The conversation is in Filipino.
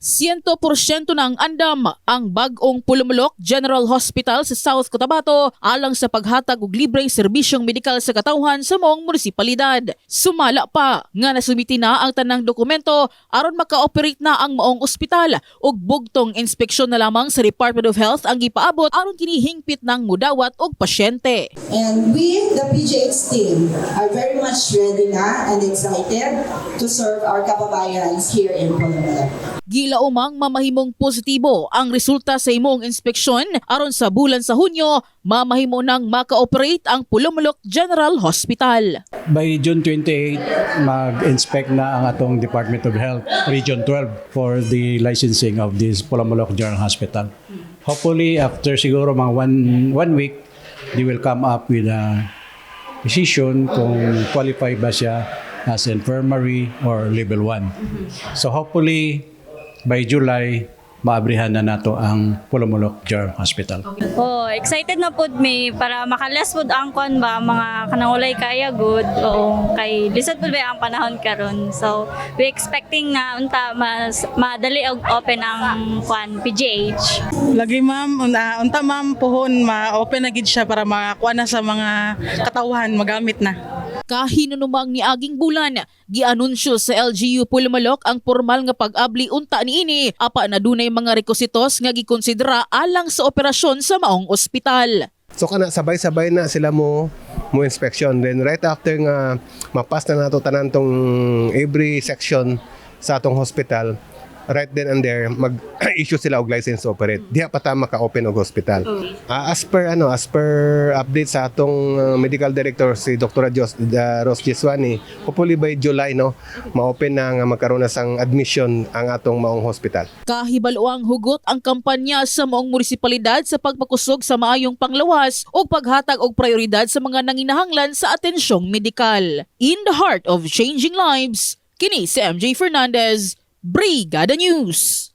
100% na ang andam ang bagong Pulumulok General Hospital sa South Cotabato alang sa paghatag og libreng serbisyong medikal sa katawhan sa moong munisipalidad. Sumala pa nga nasumiti na ang tanang dokumento aron maka-operate na ang maong ospital ug bugtong inspeksyon na lamang sa Department of Health ang gipaabot aron kini hingpit ng mudawat og pasyente. And we, the PGH team, are very much ready na and excited to serve our kababayans here in Pulumulok. Gila umang mamahimong positibo ang resulta sa imong inspeksyon aron sa bulan sa Hunyo, mamahimo nang maka-operate ang Pulumulok General Hospital. By June 28, mag-inspect na ang atong Department of Health Region 12 for the licensing of this Pulamulok General Hospital. Hopefully, after siguro mga one, one week, they will come up with a decision kung qualify ba siya as infirmary or level 1. So hopefully, by July, maabrihan na nato ang Pulamulok General Hospital. Oh, excited na pud mi para makalas pud ang kwan ba mga kanangulay kaya good. Oo, kay lisod pud ba ang panahon karon. So, we expecting na unta mas madali og open ang kwan PGH. Lagi ma'am, una, unta ma'am puhon ma-open na gid siya para makakuha na sa mga katawhan magamit na. Kahinunumang ni aging bulan, gianunsyo sa LGU Pulmalok ang formal nga pag-abli unta niini apa na dunay mga requisitos nga gikonsidera alang sa operasyon sa maong ospital. So kana sabay-sabay na sila mo mo inspection then right after nga mapas na nato tanan tong every section sa atong hospital right then and there mag-issue sila og license to operate. Diha pa ta maka-open og hospital. Ah, as per ano, as per update sa atong uh, medical director si Dr. Jos, uh, Ros Jeswani, hopefully by July no, ma-open na nga magkaroon na sang admission ang atong maong hospital. Kahibaloang hugot ang kampanya sa maong munisipalidad sa pagpakusog sa maayong panglawas o paghatag og prioridad sa mga nanginahanglan sa atensyong medikal. In the heart of changing lives, kini si MJ Fernandez, Brigada News.